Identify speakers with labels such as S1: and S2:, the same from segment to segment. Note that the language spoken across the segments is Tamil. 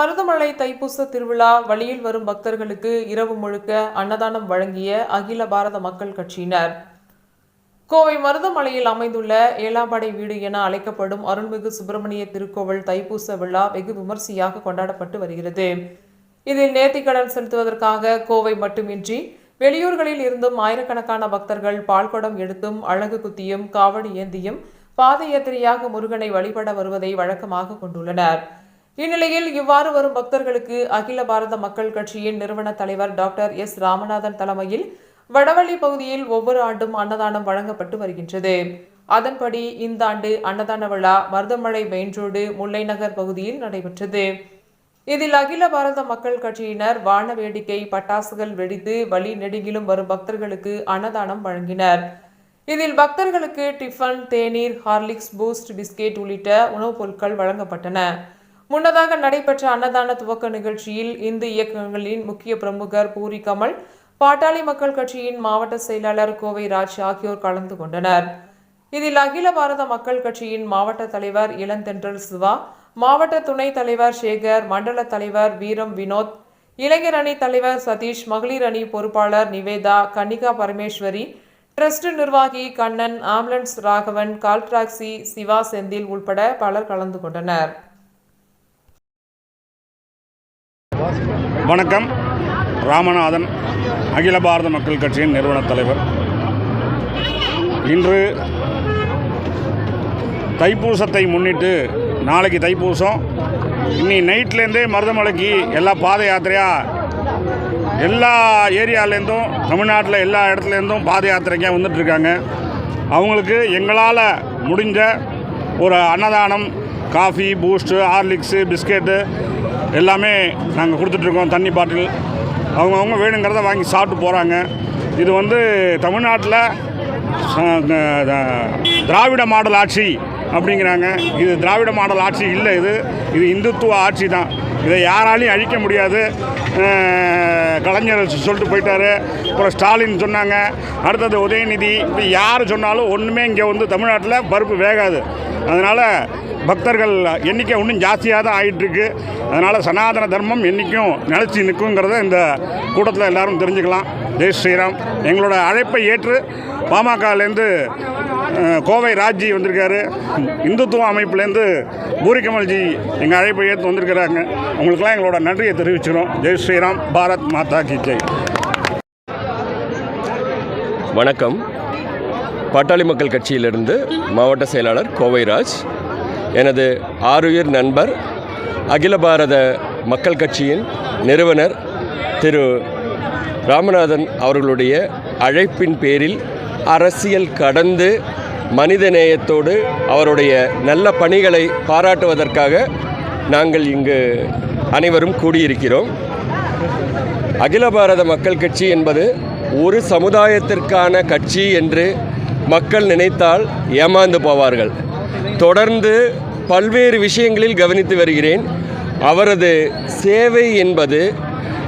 S1: மருதமலை தைப்பூச திருவிழா வழியில் வரும் பக்தர்களுக்கு இரவு முழுக்க அன்னதானம் வழங்கிய அகில பாரத மக்கள் கட்சியினர். கோவை மருதமலையில் அமைந்துள்ள ஏழாம்படை வீடு என அழைக்கப்படும் அருள்மிகு சுப்பிரமணிய திருக்கோவில் தைப்பூச விழா வெகு விமர்சையாக கொண்டாடப்பட்டு வருகிறது. இதில் நேர்த்திக்கடன் செலுத்துவதற்காக கோவை மட்டுமின்றி வெளியூர்களில் இருந்தும் ஆயிரக்கணக்கான பக்தர்கள் பால்குடம் எடுத்தும் அழகு குத்தியும் காவடி ஏந்தியும் பாத யாத்திரையாக முருகனை வழிபட வருவதை வழக்கமாக கொண்டுள்ளனர். இந்நிலையில் இவ்வாறு வரும் பக்தர்களுக்கு அகில பாரத மக்கள் கட்சியின் நிறுவன தலைவர் டாக்டர் எஸ் ராமநாதன் தலைமையில் வடவள்ளி பகுதியில் ஒவ்வொரு ஆண்டும் அன்னதானம் வழங்கப்பட்டு வருகின்றது. அதன்படி இந்த ஆண்டு அன்னதான விழா மருதமலை மெயின் ரோடு முல்லை நகர் பகுதியில் நடைபெற்றது. இதில் அகில பாரத மக்கள் கட்சியினர் வான வேடிக்கை பட்டாசுகள் வெடித்து வழி நெடுங்கிலும் வரும் பக்தர்களுக்கு அன்னதானம் வழங்கினர். இதில் பக்தர்களுக்கு டிஃபன் தேநீர் ஹார்லிக்ஸ் பூஸ்ட் பிஸ்கெட் உள்ளிட்ட உணவுப் பொருட்கள் வழங்கப்பட்டன. முன்னதாக நடைபெற்ற அன்னதான துவக்க நிகழ்ச்சியில் இந்து இயக்கங்களின் முக்கிய பிரமுகர் பூரி கமல் பாட்டாளி மக்கள் கட்சியின் மாவட்ட செயலாளர் கோவை ராஜ் ஆகியோர் கலந்து கொண்டனர். இதில் அகில பாரத மக்கள் கட்சியின் மாவட்ட தலைவர் இளந்தென்றல் சிவா மாவட்ட துணைத் தலைவர் சேகர் மண்டல தலைவர் வீரம் வினோத் இளைஞர் அணி தலைவர் சதீஷ் மகளிர் அணி பொறுப்பாளர் நிவேதா கன்னிகா பரமேஸ்வரி ட்ரஸ்ட் நிர்வாகி கண்ணன் ஆம்புலன்ஸ் ராகவன் கால் சிவா செந்தில் உள்பட பலர் கலந்து கொண்டனர்.
S2: வணக்கம். ராமநாதன் அகில பாரத மக்கள் கட்சியின் நிறுவனத் தலைவர். இன்று தைப்பூசத்தை முன்னிட்டு நாளைக்கு தைப்பூசம். இன்னி நைட்லேருந்தே மருதமலைக்கு எல்லா பாத யாத்திரையாக எல்லா ஏரியாலேருந்தும் தமிழ்நாட்டில் எல்லா இடத்துலேருந்தும் பாத யாத்திரைக்காக வந்துட்டுருக்காங்க. அவங்களுக்கு எங்களால் முடிஞ்ச ஒரு அன்னதானம் காஃபி பூஸ்ட்டு ஹார்லிக்ஸு பிஸ்கெட்டு எல்லாமே நாங்கள் கொடுத்துட்ருக்கோம் தண்ணி பாட்டில். அவங்கவுங்க வேணுங்கிறத வாங்கி சாப்பிட்டு போகிறாங்க இது வந்து தமிழ்நாட்டில் திராவிட மாடல் ஆட்சி அப்படிங்கிறாங்க. இது திராவிட மாடல் ஆட்சி இல்லை இது. இது இந்துத்துவ ஆட்சி தான். இதை யாராலையும் அழிக்க முடியாது. கலைஞர் சொல்லிட்டு போயிட்டாரு. அப்புறம் ஸ்டாலின் சொன்னாங்க. அடுத்தது உதயநிதி. இப்போ யார் சொன்னாலும் ஒன்றுமே இங்கே வந்து தமிழ்நாட்டில் பருப்பு வேகாது. அதனால் பக்தர்கள் எண்ணிக்கை இன்னும் ஜாஸ்தியாக தான் ஆகிட்டுருக்கு அதனால் சனாதன தர்மம் என்றைக்கும் நிலச்சி நிற்குங்கிறத இந்த கூட்டத்தில் எல்லாரும் தெரிஞ்சுக்கலாம். ஜெய் ஸ்ரீராம். எங்களோட அழைப்பை ஏற்று பாமகலேருந்து கோவை ராஜ்ஜி வந்திருக்காரு. இந்துத்துவ அமைப்புலேருந்து பூரிகமல்ஜி எங்கள் அழைப்பை ஏற்று வந்திருக்கிறாங்க. உங்களுக்கெல்லாம் எங்களோட நன்றியை தெரிவிச்சுக்கிறோம். ஜெய் ஸ்ரீராம். பாரத் மாதா கி ஜெய்.
S3: வணக்கம். பாட்டாளி மக்கள் கட்சியிலிருந்து மாவட்ட செயலாளர் கோவைராஜ். எனது ஆருயிர் நண்பர் அகில பாரத மக்கள் கட்சியின் நிறுவனர் திரு. ராமநாதன் அவர்களுடைய அழைப்பின் பேரில் அரசியல் கடந்து மனிதநேயத்தோடு அவருடைய நல்ல பணிகளை பாராட்டுவதற்காக நாங்கள் இங்கு அனைவரும் கூடியிருக்கிறோம். அகில பாரத மக்கள் கட்சி என்பது ஒரு சமுதாயத்திற்கான கட்சி என்று மக்கள் நினைத்தால் ஏமாந்து போவார்கள். தொடர்ந்து பல்வேறு விஷயங்களில் கவனித்து வருகிறேன். அவரது சேவை என்பது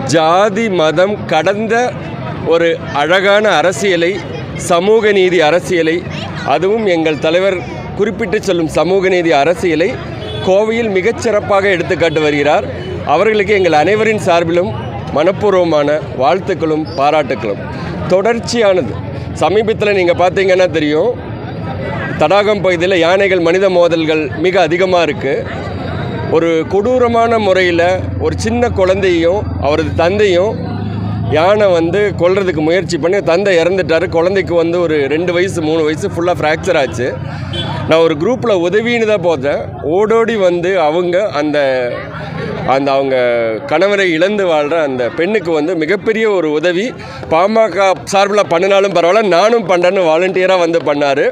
S3: ஜாதி மதம் கடந்த ஒரு அழகான அரசியலை சமூக நீதி அரசியலை அதுவும் எங்கள் தலைவர் குறிப்பிட்டு சொல்லும் சமூக நீதி அரசியலை கோவையில் மிகச்சிறப்பாக எடுத்துக்காட்டு வருகிறார். அவர்களுக்கு எங்கள் அனைவரின் சார்பிலும் மனப்பூர்வமான வாழ்த்துக்களும் பாராட்டுக்களும். தொடர்ச்சியானது. சமீபத்தில் நீங்கள் பார்த்தீங்கன்னா தெரியும் தடாகம் பகுதியில் யானைகள் மனித மோதல்கள் மிக அதிகமாக இருக்குது. ஒரு கொடூரமான முறையில் ஒரு சின்ன குழந்தையும் அவரது தந்தையும் யானை வந்து கொல்றதுக்கு முயற்சி பண்ணி தந்தை இறந்துட்டார். குழந்தைக்கு வந்து ஒரு ரெண்டு வயசு மூணு வயசு ஃபுல்லாக ஃப்ராக்சர் ஆச்சு. நான் ஒரு குரூப்பில் உதவின்னு தான் போத்தேன் ஓடோடி வந்து அவங்க அந்த அந்த அவங்க கணவரை இழந்து வாழ்கிற அந்த பெண்ணுக்கு வந்து மிகப்பெரிய ஒரு உதவி. பாமக சார்பில் பண்ணினாலும் பரவாயில்ல நானும் பண்ணுறேன்னு வாலண்டியராக வந்து பண்ணார்.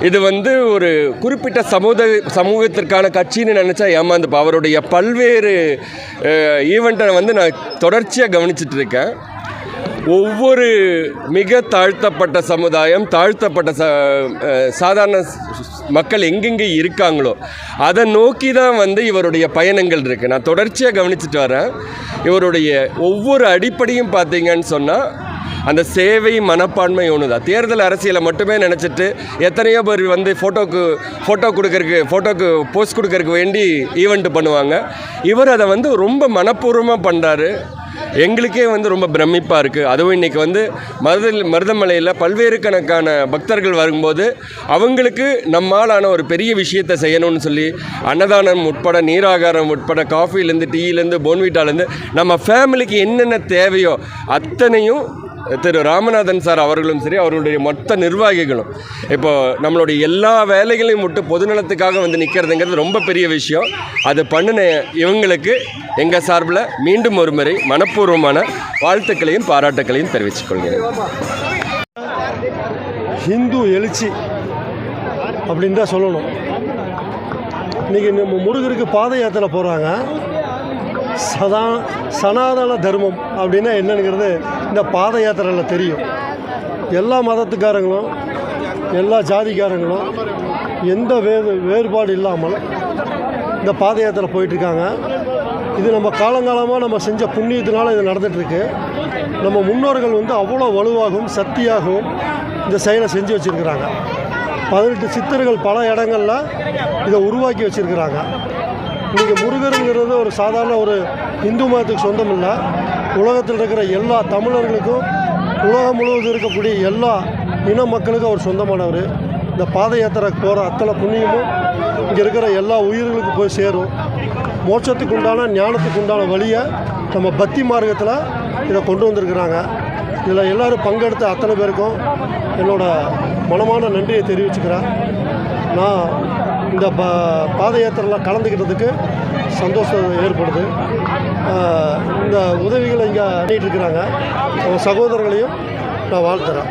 S3: இது வந்து ஒரு குறிப்பிட்ட சமூக சமூகத்திற்கான கட்சின்னு நினச்சா ஏமாந்துப்பா அவருடைய பல்வேறு ஈவெண்ட்டை வந்து நான் தொடர்ச்சியாக கவனிச்சிட்டு இருக்கேன் ஒவ்வொரு மிக தாழ்த்தப்பட்ட சமுதாயம் தாழ்த்தப்பட்ட ச சாதாரண மக்கள் எங்கெங்கே இருக்காங்களோ அதை நோக்கி தான் வந்து இவருடைய பயணங்கள் இருக்குது நான் தொடர்ச்சியாக கவனிச்சிட்டு வரேன். இவருடைய ஒவ்வொரு அடிப்படையும் பார்த்தீங்கன்னு சொன்னால் அந்த சேவை மனப்பான்மை ஒன்று தான் தேர்தல் அரசியலை மட்டுமே நினச்சிட்டு எத்தனையோ பேர் வந்து ஃபோட்டோக்கு ஃபோட்டோ கொடுக்கறக்கு ஃபோட்டோக்கு போஸ்ட் கொடுக்கறக்கு வேண்டி ஈவெண்ட் பண்ணுவாங்க. இவர் அதை வந்து ரொம்ப மனப்பூர்வமாக பண்ணுறாரு எங்களுக்கே வந்து ரொம்ப பிரமிப்பாக இருக்குது அதுவும் இன்றைக்கி வந்து மருத மருதமலையில் பல்வேறு கணக்கான பக்தர்கள் வரும்போது அவங்களுக்கு நம்மாலான ஒரு பெரிய விஷயத்தை செய்யணும்னு சொல்லி அன்னதானம் உட்பட நீராகாரம் உட்பட காஃபிலேருந்து டீலேருந்து போன்வீட்டாலேருந்து நம்ம ஃபேமிலிக்கு என்னென்ன தேவையோ அத்தனையும் திரு ராமநாதன் சார் அவர்களும் சரி அவர்களுடைய மொத்த நிர்வாகிகளும். இப்போ நம்மளுடைய எல்லா வேலைகளையும் விட்டு பொதுநலத்துக்காக வந்து நிற்கிறதுங்கிறது ரொம்ப பெரிய விஷயம். அது பண்ணின இவங்களுக்கு எங்கள் சார்பில் மீண்டும் ஒரு முறை மனப்பூர்வமான வாழ்த்துக்களையும் பாராட்டுக்களையும் தெரிவித்துக் கொள்கிறேன்.
S4: ஹிந்து எழுச்சி அப்படின்னு தான் சொல்லணும். இன்றைக்கி நம்ம முருகருக்கு பாத யாத்திரை போகிறாங்க சதா சனாதன தர்மம் அப்படின்னா என்னங்கிறது இந்த பாத யாத்திரையில் தெரியும். எல்லா மதத்துக்காரங்களும் எல்லா ஜாதிக்காரங்களும் எந்த வே வேறுபாடு இல்லாமல் இந்த பாத யாத்திரை போயிட்டுருக்காங்க. இது நம்ம காலங்காலமாக நம்ம செஞ்ச புண்ணியத்தினால இது நடந்துகிட்ருக்கு நம்ம முன்னோர்கள் வந்து அவ்வளோ வலுவாகவும் சக்தியாகவும் இந்த செயலை செஞ்சு வச்சுருக்கிறாங்க. பதினெட்டு சித்தர்கள் பல இடங்களில் இதை உருவாக்கி வச்சுருக்கிறாங்க. இன்றைக்கி முருகருங்கிறது ஒரு சாதாரண ஒரு இந்து மதத்துக்கு சொந்தம் இல்லை உலகத்தில் இருக்கிற எல்லா தமிழர்களுக்கும் உலகம் முழுவதும் இருக்கக்கூடிய எல்லா இன மக்களுக்கும் அவர் சொந்தமானவர். இந்த பாத யாத்திரை போகிற அத்தனை புண்ணியமும் இங்கே இருக்கிற எல்லா உயிர்களுக்கும் போய் சேரும். மோட்சத்துக்கு உண்டான ஞானத்துக்கு உண்டான வழியை நம்ம பக்தி மார்க்கத்தில் இதை கொண்டு வந்திருக்கிறாங்க. இதில் எல்லோரும் பங்கெடுத்த அத்தனை பேருக்கும் என்னோட மனமான நன்றியை தெரிவிச்சுக்கிறேன். நான் இந்த ப பாத யாத்திரையில் கலந்துக்கிட்டதுக்கு சந்தோஷம் ஏற்படுது. இந்த உதவிகள் இங்கே பண்ணிகிட்டு இருக்கிறாங்க அவங்க சகோதரர்களையும் நான் வாழ்த்துறேன்.